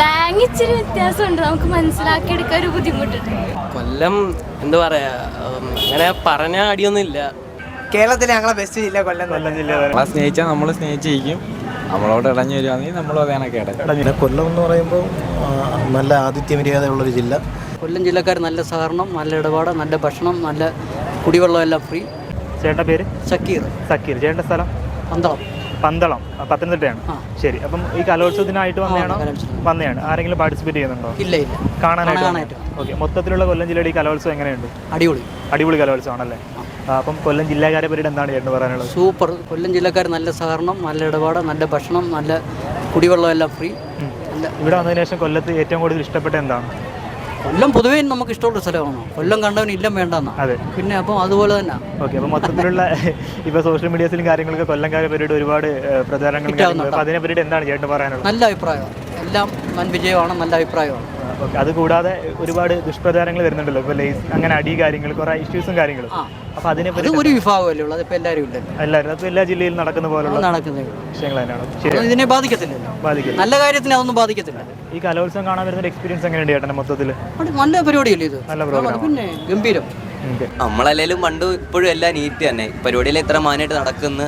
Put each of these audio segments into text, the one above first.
Slang ഇച്ചിരി വ്യത്യാസമുണ്ട്. നമുക്ക് മനസ്സിലാക്കിയെടുക്കാൻ ഒരു ബുദ്ധിമുട്ടുണ്ട്. കൊല്ലം എന്താ പറയാ അങ്ങനെ പറഞ്ഞ അടിയൊന്നും ഇല്ല. കേരളത്തിലെ ഞങ്ങളെ ബെസ്റ്റ് ജില്ല കൊല്ലം. കൊല്ലം ജില്ല നമ്മളെ സ്നേഹിച്ചാൽ നമ്മൾ സ്നേഹിച്ചിരിക്കും. നമ്മളോട് ഇടഞ്ഞു വരികയാണെങ്കിൽ നമ്മൾ അതേ കണക്ക് ഇടഞ്ഞു കൊല്ലം എന്ന് പറയുമ്പോൾ നല്ല നല്ല ആതിഥ്യമര്യാദയുള്ളൊരു ജില്ല. കൊല്ലം ജില്ലക്കാർ നല്ല സഹകരണം നല്ല ഇടപാട് നല്ല ഭക്ഷണം നല്ല കുടിവെള്ളം എല്ലാം ഫ്രീ. ചേട്ടന്റെ പേര്? സക്കീർ. സക്കീർ. ചേട്ടന്റെ സ്ഥലം? പന്തളം പന്തളം പത്തനംതിട്ടയാണ്. ശരി. അപ്പം ഈ കലോത്സവത്തിനായിട്ട് വന്നതാണോ. വന്നതാണ്. ആരെങ്കിലും പാർട്ടിസിപ്പേറ്റ് ചെയ്യുന്നുണ്ടോ? ഇല്ല ഇല്ല. കാണാനായിട്ട്. ഓക്കെ. മൊത്തത്തിലുള്ള കൊല്ലം ജില്ലയുടെ ഈ കലോത്സവം എങ്ങനെയുണ്ട്? അടിപൊളി. അടിപൊളി കലോത്സവമാണല്ലേ? ആണല്ലേ അപ്പം കൊല്ലം ജില്ലക്കാരെ പറ്റിയിട്ട് എന്താണ് ചേട്ടന് പറയാനുള്ളത്? സൂപ്പർ. കൊല്ലം ജില്ലക്കാർ നല്ല സഹകരണം നല്ല ഇടപാട് നല്ല ഭക്ഷണം നല്ല കുടിവെള്ളം എല്ലാം ഫ്രീ. ഇവിടെ വന്നതിന് ശേഷം കൊല്ലത്ത് ഏറ്റവും കൂടുതൽ ഇഷ്ടപ്പെട്ട എന്താണ്? കൊല്ലം പൊതുവേ നമുക്ക് ഇഷ്ടമുള്ള സ്ഥലമാണ്. കൊല്ലം കണ്ടവൻ ഇല്ലം വേണ്ടെന്നാ. അതെ. പിന്നെ അപ്പം അതുപോലെ തന്നെ. ഓക്കെ അപ്പൊ മൊത്തത്തിലുള്ള ഇപ്പൊ സോഷ്യൽ മീഡിയസിലും കാര്യങ്ങളൊക്കെ കൊല്ലംകാരെ പരിപാടി ഒരുപാട് കാര്യങ്ങളും. അപ്പോൾ അതിനെ എന്താണ് ചേട്ടൻ പറയാനുള്ളത്? നല്ല അഭിപ്രായം എല്ലാം വൻ വിജയമാണ് നല്ല അഭിപ്രായമാണ്. ഓക്കെ അത് കൂടാതെ ഒരുപാട് ദുഷ്പ്രചാരങ്ങൾ വരുന്നുണ്ടല്ലോ. ഇപ്പൊ ലേസ് അങ്ങനെ അടി കാര്യങ്ങൾ കുറേ ഇഷ്യൂസും കാര്യങ്ങളും. അപ്പൊ അപ്പോൾ അതിനെ പറ്റി ഒരു വിഭാഗമല്ലേ ഉള്ളൂ. ഇപ്പൊ എല്ലാവരും ഇല്ല? എല്ലാവരും അപ്പോൾ എല്ലാ ജില്ലയിലും നടക്കുന്ന പോലുള്ള നടക്കുന്ന വിഷയങ്ങൾ തന്നെയാണ്. ഇതിനെ ബാധിക്കത്തില്ലല്ലോ. ബാധിക്കില്ല നല്ല കാര്യത്തിന് അതൊന്നും ബാധിക്കത്തില്ല. ഈ കലോത്സവം കാണാൻ വരുന്ന എക്സ്പീരിയൻസ് എങ്ങനെയുണ്ട് ചേട്ടന്റെ മൊത്തത്തിൽ? നല്ല പരിപാടിയല്ലേ ഇത്? നല്ല പ്രോഗ്രാം പിന്നെ ഗംഭീരം. നമ്മളല്ലേലും പണ്ട് ഇപ്പോഴും എല്ലാം നീറ്റ് തന്നെ. പരിപാടിയിൽ ഇത്ര മാനായിട്ട് നടക്കുന്നു.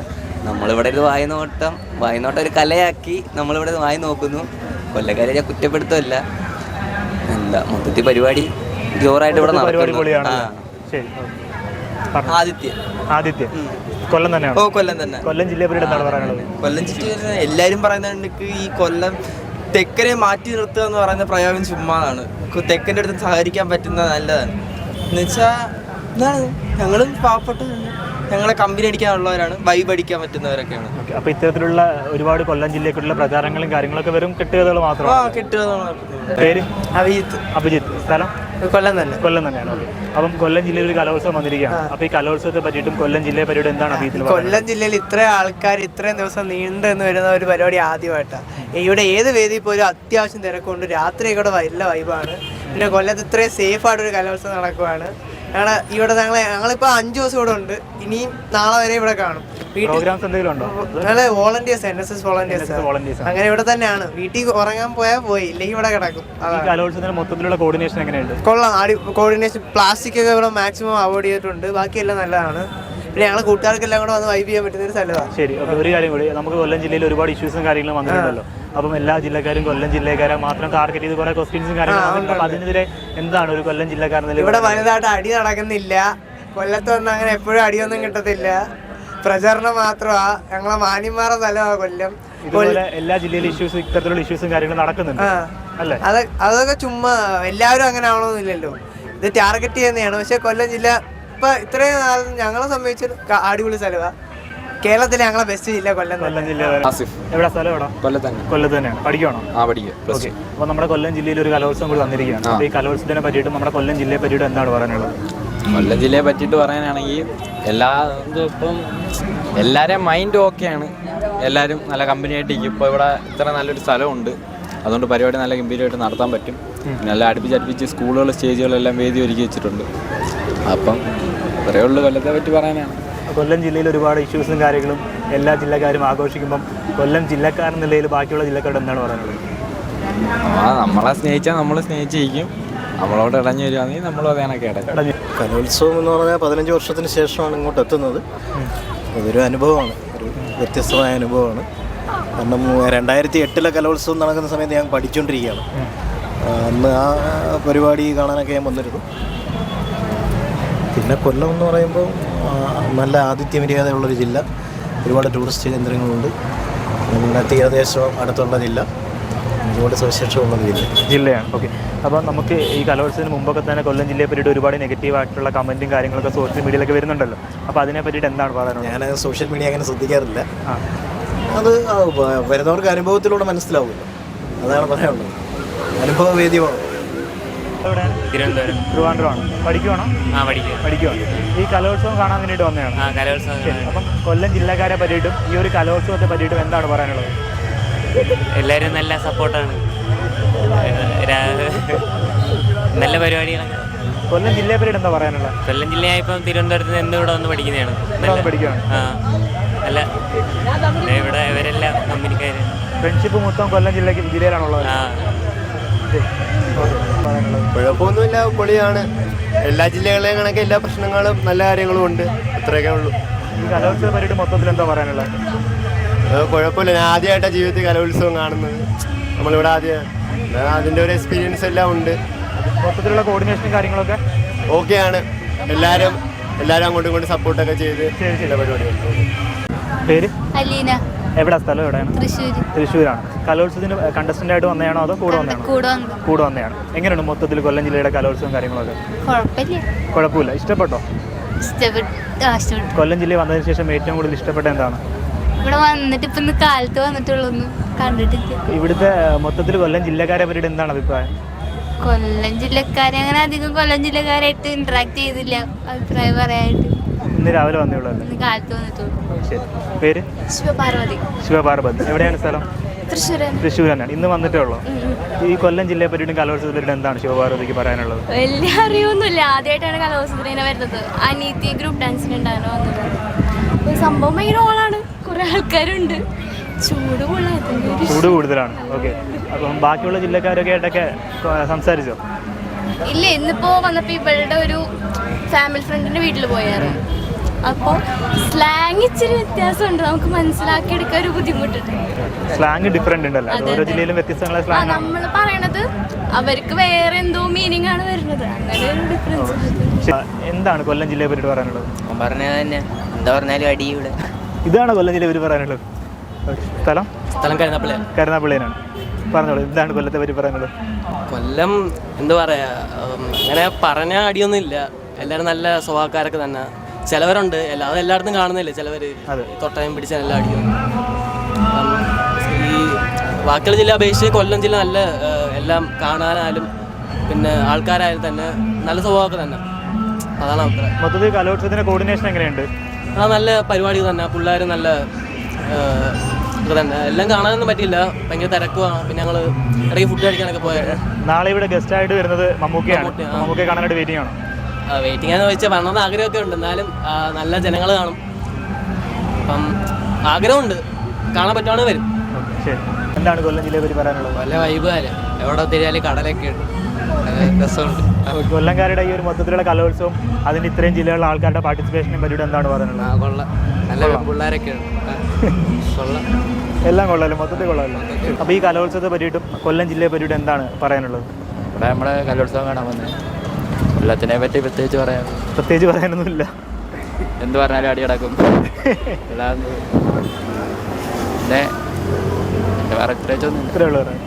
നമ്മളിവിടെ ഒരു വായി നോട്ടം വായി നോട്ടം ഒരു കലയാക്കി നമ്മളിവിടെ വായി നോക്കുന്നു. കൊല്ലക്കാരെ ഞാൻ കുറ്റപ്പെടുത്തല്ല എന്താ മൊത്തത്തിൽ പരിപാടി ജോറായിട്ട് ഇവിടെ പരിപാടി നടക്കുന്നു. പൊളിയാണ്. ശരി ആദിത്യ. ആദിത്യ. കൊല്ലം തന്നെയാണ്? ഓ കൊല്ലം തന്നെ. കൊല്ലം ജില്ലയെ പറ്റി എന്താണ് പറയാനുള്ളത്? കൊല്ലം ജില്ലയിൽ എല്ലാവരും പറയുന്നുണ്ട് ഈ കൊല്ലം തെക്കനെ മാറ്റി നിർത്തുക എന്ന് പറയുന്ന പ്രയോഗം ചുമ്മാതാണ്. തെക്കന്റെ അടുത്ത് സഹകരിക്കാൻ പറ്റുന്നത് നല്ലതാണ്. എന്നുവെച്ചാൽ എന്താണ്? ഞങ്ങളും പാവപ്പെട്ട ഞങ്ങളെ കമ്പനി അടിക്കാനുള്ളവരാണ് വൈബ് അടിക്കാൻ പറ്റുന്നവരൊക്കെയാണ്. അപ്പൊ ഇത്തരത്തിലുള്ള ഒരുപാട് കൊല്ലം ജില്ലയ്ക്കുള്ള പ്രചാരങ്ങളും കാര്യങ്ങളൊക്കെ വെറും കെട്ടുകഥകൾ മാത്രമാണ്. കിട്ടുക പേര്? അഭിജിത്ത്. അഭിജിത്ത്. സ്ഥലം? കൊല്ലം തന്നെ. കൊല്ലം തന്നെയാണ് ഓക്കെ. അപ്പം കൊല്ലം ജില്ലയിൽ ഒരു കലോത്സവം വന്നിരിക്കുകയാണ്. അപ്പോൾ ഈ കലോത്സവത്തെ പറ്റിയിട്ടും കൊല്ലം ജില്ലയെ പറ്റിയിട്ട് എന്താണ് അറിയത്തില്ല കൊല്ലം ജില്ലയിൽ ഇത്ര ആൾക്കാർ ഇത്രയും ദിവസം നീണ്ടു എന്ന് വരുന്ന ഒരു പരിപാടി ആദ്യമായിട്ടാണ് ഇവിടെ ഏത് വേദിയിൽ പോലും അത്യാവശ്യം തിരക്കുണ്ട്. രാത്രി ഇവിടെ വല്ല വൈബാണ് പിന്നെ കൊല്ലത്ത് ഇത്രയും സേഫ് ആയിട്ടൊരു കലോത്സവം നടക്കുവാണ്. ഞങ്ങളെ ഇവിടെ ഞങ്ങൾ ഞങ്ങളിപ്പോൾ അഞ്ച് ദിവസം ഇവിടെ ഉണ്ട്. ഇനിയും നാളെ വരെ ഇവിടെ കാണും. പ്രോഗ്രാംസ് എന്തെങ്കിലും ഉണ്ടോ? ഞങ്ങൾ volunteers N S S volunteers അങ്ങനെ ഇവിടെ തന്നെയാണ്. വീട്ടിൽ ഉറങ്ങാൻ പോയാൽ പോയി. ഇല്ലെങ്കിൽ ഇവിടെ കിടക്കും. കലോത്സവത്തിന് മൊത്തത്തിലുള്ള കോർഡിനേഷൻ എങ്ങനെയുണ്ട്? കൊള്ളാം. ആടി കോർഡിനേഷൻ പ്ലാസ്റ്റിക് ഒക്കെ ഇവിടെ മാക്സിമം അവോയ്ഡ് ചെയ്തിട്ടുണ്ട്. ബാക്കിയെല്ലാം നല്ലതാണ്. പിന്നെ ഞങ്ങൾ കൂട്ടുകാർക്കെല്ലാം കൂടെ വന്ന് വൈബ് ചെയ്യാൻ പറ്റുന്ന ഒരു സ്ഥലമാണ് ശരി. ഒരു കാര്യം കൂടി. നമുക്ക് കൊല്ലം ജില്ലയിൽ ഒരുപാട് ഇഷ്യൂസും കാര്യങ്ങളും വന്നിട്ടുണ്ടല്ലോ. അപ്പം എല്ലാ ജില്ലക്കാരും കൊല്ലം ജില്ലക്കാരെ മാത്രം ടാർഗറ്റ് ചെയ്ത് കുറെ ക്വസ്റ്റ്യൻസും കാര്യങ്ങളും. അതിനെതിരെ എന്താണ് ഒരു കൊല്ലം ജില്ലക്കാരൻ ഇവിടെ വലുതായിട്ട് അടി നടക്കുന്നില്ല. കൊല്ലത്ത് വന്ന് അങ്ങനെ എപ്പോഴും അടിയൊന്നും കിട്ടത്തില്ല. പ്രചരണം മാത്രമാ. ഞങ്ങളെ മാന്യന്മാരുടെ സ്ഥലമാണ് കൊല്ലം. ഇതുപോലെ എല്ലാ ജില്ലയിലും ഇഷ്യൂസ് ഇത്തരത്തിലുള്ള ഇഷ്യൂസും കാര്യങ്ങളും നടക്കുന്നുണ്ട്. അല്ലേ? അത് അതൊക്കെ ചുമ്മാ എല്ലാവരും അങ്ങനെ ആവണമെന്നില്ലല്ലോ ഇത് ടാർഗറ്റ് ചെയ്യുന്നതാണ്. പക്ഷെ കൊല്ലം ജില്ല ഇപ്പൊ ഇത്രയും നാൾ ഞങ്ങളെ സംബന്ധിച്ച് അടിപൊളി സ്ഥലമാണ് കേരളത്തിലെ ഞങ്ങളെ ബെസ്റ്റ് ജില്ല കൊല്ലം കൊല്ലം ജില്ല ആസിഫ്. എവിടെ സ്ഥലം എവിടെ? കൊല്ലത്ത് തന്നെ. കൊല്ലത്ത് തന്നെയാണ്. പഠിക്കണോ ആ പഠിക്കുക ഓക്കെ. അപ്പോൾ നമ്മുടെ കൊല്ലം ജില്ലയിൽ ഒരു കലോത്സവം കൂടി തന്നിരിക്കുകയാണ് അപ്പോൾ ഈ കലോത്സവത്തിനെ പറ്റിയിട്ട് നമ്മുടെ കൊല്ലം ജില്ലയെ പറ്റിയിട്ട് എന്താണ് പറയാനുള്ളത്? കൊല്ലം ജില്ലയെ പറ്റിയിട്ട് പറയാനാണെങ്കിൽ എല്ലാ ഇപ്പം എല്ലാവരെയും മൈൻഡ് ഓക്കെയാണ് എല്ലാവരും നല്ല കമ്പനിയായിട്ട് ഇരിക്കും. ഇപ്പോൾ ഇവിടെ ഇത്ര നല്ലൊരു സ്ഥലമുണ്ട്. അതുകൊണ്ട് പരിപാടി നല്ല ഗംഭീരമായിട്ട് നടത്താൻ പറ്റും. നല്ല അടുപ്പിച്ച് അടുപ്പിച്ച് സ്കൂളുകൾ സ്റ്റേജുകളെല്ലാം വേദി ഒരുക്കി വെച്ചിട്ടുണ്ട്. അപ്പം ഇത്രയേ ഉള്ളൂ കൊല്ലത്തെ പറ്റി പറയാനാണ്. കൊല്ലം ജില്ലയിൽ ഒരുപാട് ഇഷ്യൂസും കാര്യങ്ങളും എല്ലാ ജില്ലക്കാരും ആഘോഷിക്കുമ്പം കൊല്ലം ജില്ലക്കാരൻ നിലയിൽ ബാക്കിയുള്ള ജില്ലക്കാരുടെ എന്താണ് പറയുന്നത് ആ നമ്മളെ സ്നേഹിച്ചാൽ നമ്മൾ സ്നേഹിച്ചിരിക്കും. നമ്മളോട് ഇടഞ്ഞു വരികയാണെങ്കിൽ നമ്മളും അതേനൊക്കെ ഇടഞ്ഞു കലോത്സവം എന്ന് പറഞ്ഞാൽ പതിനഞ്ച് വർഷത്തിന് ശേഷമാണ് ഇങ്ങോട്ട് എത്തുന്നത്. അതൊരു അനുഭവമാണ്. ഒരു വ്യത്യസ്തമായ അനുഭവമാണ്. കാരണം രണ്ടായിരത്തി എട്ടിലെ കലോത്സവം നടക്കുന്ന സമയത്ത് ഞാൻ പഠിച്ചുകൊണ്ടിരിക്കുകയാണ് അന്ന് ആ പരിപാടി കാണാനൊക്കെ ഞാൻ വന്നിരുന്നു. പിന്നെ കൊല്ലം എന്ന് പറയുമ്പോൾ നല്ല ആതിഥ്യമര്യാദയുള്ളൊരു ജില്ല. ഒരുപാട് ടൂറിസ്റ്റ് കേന്ദ്രങ്ങളുണ്ട്. നമ്മുടെ തീരദേശവും അടുത്തുള്ള ജില്ല. ഒരുപാട് സവിശേഷമുള്ളൊരു ജില്ല. ജില്ലയാണ്. ഓക്കെ. അപ്പോൾ നമുക്ക് ഈ കലോത്സവത്തിന് മുമ്പൊക്കെ തന്നെ കൊല്ലം ജില്ലയെ പറ്റിയിട്ട് ഒരുപാട് നെഗറ്റീവ് ആയിട്ടുള്ള കമന്റും കാര്യങ്ങളൊക്കെ സോഷ്യൽ മീഡിയയിലൊക്കെ വരുന്നുണ്ടല്ലോ. അപ്പോൾ അതിനെ പറ്റിയിട്ട് എന്താണ് പറയുന്നത് ഞാൻ സോഷ്യൽ മീഡിയ അങ്ങനെ ശ്രദ്ധിക്കാറില്ല. അത് വരുന്നവർക്ക് അനുഭവത്തിലൂടെ മനസ്സിലാവുമല്ലോ. അതാണ് പറയാനുള്ളത്. അനുഭവ വേദ്യമാണ് എവിടെയാണ് തിരുവനന്തപുരം. ട്രിവാൻഡ്രമാണ്. പഠിക്കുവാണോ? ആ പഠിക്കുക പഠിക്കുവാണ് ഈ കലോത്സവം കാണാൻ വേണ്ടിയിട്ട് വന്നതാണ്. ആ കലോത്സവം അപ്പം കൊല്ലം ജില്ലക്കാരെ പറ്റിയിട്ടും ഈ ഒരു കലോത്സവത്തെ പറ്റിയിട്ടും എന്താണ് പറയാനുള്ളത്? എല്ലാവരും നല്ല സപ്പോർട്ടാണ്. നല്ല പരിപാടികളൊക്കെ. കൊല്ലം ജില്ലയെ പറ്റി എന്താ പറയാനുള്ളത്? കൊല്ലം ജില്ലയായ ഇപ്പം തിരുവനന്തപുരത്ത് നിന്ന് ഇവിടെ വന്ന് പഠിക്കുന്നതാണ്. പഠിക്കുകയാണ് ആ അല്ല ഇവിടെ ഇവരെല്ലാം കമ്പനിക്കാർ ഫ്രണ്ട്ഷിപ്പ് മൊത്തം കൊല്ലം ജില്ലയ്ക്ക് ജില്ലയിലാണുള്ളത് കുഴപ്പമൊന്നുമില്ല പൊളിയാണ്. എല്ലാ ജില്ലകളെയും കണക്ക് എല്ലാ പ്രശ്നങ്ങളും നല്ല കാര്യങ്ങളും ഉണ്ട്. അത്രയൊക്കെ ഉള്ളൂ. കലോത്സവ പരിപാടി മൊത്തത്തിൽ എന്താ പറയാനുള്ളത്? അത് കുഴപ്പമില്ല. ഞാൻ ആദ്യമായിട്ടാണ് ജീവിതത്തിൽ കലോത്സവം കാണുന്നത്. നമ്മളിവിടെ ആദ്യം അതിന്റെ ഒരു എക്സ്പീരിയൻസ് എല്ലാം ഉണ്ട്. മൊത്തത്തിലുള്ള കോർഡിനേഷനും കാര്യങ്ങളൊക്കെ? ഓക്കെയാണ് എല്ലാവരും എല്ലാവരും അങ്ങോട്ടും ഇങ്ങോട്ടും സപ്പോർട്ടൊക്കെ ചെയ്ത് പരിപാടികളും. പേര്? അലീന. എവിടെ സ്ഥലം എവിടെയാണ്? തൃശ്ശൂർ തൃശ്ശൂരാണ്. കലോത്സവത്തിന് കണ്ടസ്റ്റന്റ് ആയിട്ട് വന്നതാണോ അതോ കൂടെ വന്നതാണോ? കൂടെ വന്നു കൂടെ വന്നതാണ്. എങ്ങനെയാണ് മൊത്തത്തിൽ കൊല്ലം ജില്ലയുടെ കലോത്സവം കാര്യങ്ങളൊക്കെ? കുഴപ്പമില്ല. ഇഷ്ടപ്പെട്ടോ? കൊല്ലം ജില്ലയിൽ വന്നതിന് ശേഷം ഏറ്റവും കൂടുതൽ ഇഷ്ടപ്പെട്ട എന്താണ്? ഇവിടെ വന്നിട്ട് ഇപ്പൊ ഇന്ന് കാലത്ത് വന്നിട്ടുള്ളൂ. ഒന്നും കണ്ടിട്ടില്ല. ഇവിടുത്തെ മൊത്തത്തിൽ കൊല്ലം ജില്ലക്കാരെ അവരുടെ എന്താണ് അഭിപ്രായം? കൊല്ലം ജില്ലക്കാരെ അങ്ങനെ അധികം കൊല്ലം ജില്ലക്കാരായിട്ട് ഇന്ററാക്ട് ചെയ്തില്ല. അഭിപ്രായം പറയാനായിട്ട്. ഇന്ന് രാവിലെ വന്നേ ഉള്ളൂ ശരി. പേര്? ശിവപാർവതി. ശിവപാർവതി. എവിടെയാണ് സ്ഥലം? തൃശ്ശൂർ തന്നെയാണ്. ഇന്ന് വന്നിട്ടേ ഉള്ളൂ. ഈ കൊല്ലം ജില്ലയെ പറ്റിയിട്ടും കലോത്സവത്തെ എന്താണ് ശിവപാർവതിക്ക് പറയാനുള്ളത്? വലിയ അറിവൊന്നുമില്ല. ആദ്യമായിട്ടാണ് കലോത്സവത്തിന് വരുന്നത്. അനീതി ഗ്രൂപ്പ് ഡാൻസിനുണ്ടായിരുന്നു വന്നത് സംഭവം ഭയങ്കര ഓളാണ് കുറെ ആൾക്കാരുണ്ട്. ചൂട് ചൂട് കൂടുതലാണ്. ഓക്കെ അപ്പം ബാക്കിയുള്ള ജില്ലക്കാരൊക്കെ ആയിട്ടൊക്കെ സംസാരിച്ചോ? ഇല്ല ഇന്നിപ്പോ വന്നപ്പോ ഇവളുടെ ഒരു ഫാമിലി ഫ്രണ്ടിന്റെ വീട്ടിൽ പോയായിരുന്നു. അപ്പോൾ സ്ലാങ് ഇച്ചിരി വ്യത്യാസമുണ്ട്. നമുക്ക് മനസ്സിലാക്കി എടുക്കാൻ ഒരു ബുദ്ധിമുട്ടുണ്ട്. സ്ലാങ് ഡിഫറെന്റ് ഉണ്ടല്ലോ. ഓരോ ജില്ലയിലും വ്യത്യസ്തങ്ങളെ സ്ലാങ് ആണ്. നമ്മൾ പറയണത് അവർക്ക് വേറെ എന്തോ മീനിങ് ആണ് വരുന്നത്. അങ്ങനെ ഒരു ഡിഫറൻസ് എന്താണ് കൊല്ലം ജില്ലയെ പറ്റി പറയാനുള്ളത്? പറഞ്ഞത് തന്നെ. എന്താ പറഞ്ഞാലും അടി ഇവിടെ. ഇതാണ് കൊല്ലം ജില്ലയെ പറ്റി പറയാനുള്ളത്? സ്ഥലം? സ്ഥലം കരുന്നപ്പള്ളി കരുനാപ്പള്ളിയിലാണ്. പറഞ്ഞോളൂ എന്താണ് കൊല്ലത്തെ പറ്റി പറയാനുള്ളത്? കൊല്ലം എന്താ പറയാ അങ്ങനെ പറഞ്ഞ അടിയൊന്നും ഇല്ല എല്ലാവരും നല്ല സ്വഭാവക്കാരൊക്കെ തന്നെ. ചിലവരുണ്ട്. എല്ലാ അത് എല്ലായിടത്തും കാണുന്നില്ലേ ചിലവർ തൊട്ടയം പിടിച്ച എല്ലാം അടിക്കുന്നു ഈ ബാക്കിയുള്ള ജില്ല അപേക്ഷിച്ച് കൊല്ലം ജില്ല നല്ല എല്ലാം കാണാനായാലും പിന്നെ ആൾക്കാരായാലും തന്നെ നല്ല സ്വഭാവമൊക്കെ തന്നെ. അതാണ് അഭിപ്രായം. മൊത്തത്തിൽ കലോത്സവത്തിന്റെ കോർഡിനേഷൻ എങ്ങനെയുണ്ട്? ആ നല്ല പരിപാടി തന്നെ. പിള്ളേർ നല്ല ഇത് തന്നെ. എല്ലാം കാണാനൊന്നും പറ്റിയില്ല. ഭയങ്കര തിരക്കുവാണ് പിന്നെ ഞങ്ങൾ ഇടയ്ക്ക് ഫുഡ് കഴിക്കാനൊക്കെ പോയത് നാളെ ഇവിടെ ഗസ്റ്റ് ആയിട്ട് വരുന്നത് മമ്മൂക്കയാണ്. മമ്മൂക്കയെ കാണാനായിട്ട് വെയിറ്റിംഗ് ആണോ. വെയിറ്റിംഗ് എന്ന് വെച്ചാൽ വരണമെന്ന് ആഗ്രഹമൊക്കെ ഉണ്ട്. എന്നാലും നല്ല ജനങ്ങൾ കാണും. അപ്പം ആഗ്രഹമുണ്ട്. കാണാൻ പറ്റുവാണെങ്കിൽ വരും. ഓക്കെ ശരി. എന്താണ് കൊല്ലം ജില്ലയെ പറ്റി പറയാനുള്ളത്? നല്ല വൈബ് കാര്യം എവിടെ തിരിയാലും കടലൊക്കെ ഉണ്ട്. രസമുണ്ട്. കൊല്ലംകാരുടെ ഈ ഒരു മൊത്തത്തിലുള്ള കലോത്സവം അതിന് ഇത്രയും ജില്ലകളിലെ ആൾക്കാരുടെ പാർട്ടിസിപ്പേഷനെ പറ്റിയിട്ട് എന്താണ് പറയാനുള്ളത്? കൊള്ളാം. നല്ല പിള്ളേരൊക്കെ ഉണ്ട്. കൊള്ളാം. എല്ലാം കൊള്ളാമല്ലോ മൊത്തത്തിൽ കൊള്ളാമല്ലോ അപ്പോൾ ഈ കലോത്സവത്തെ പറ്റിയിട്ടും കൊല്ലം ജില്ലയെ പറ്റിയിട്ട് എന്താണ് പറയാനുള്ളത്? ഇവിടെ നമ്മുടെ കലോത്സവം കാണാൻ വന്നത് കൊല്ലത്തിനെ പറ്റി പ്രത്യേകിച്ച് പറയാം പ്രത്യേകിച്ച് പറയാനൊന്നുമില്ല. എന്ത് പറഞ്ഞാലും അടി കിടക്കും പിന്നെ വേറെ പ്രത്യേകിച്ചൊന്നും ഇത്രയുള്ളൂ പറയാം പറയാൻ.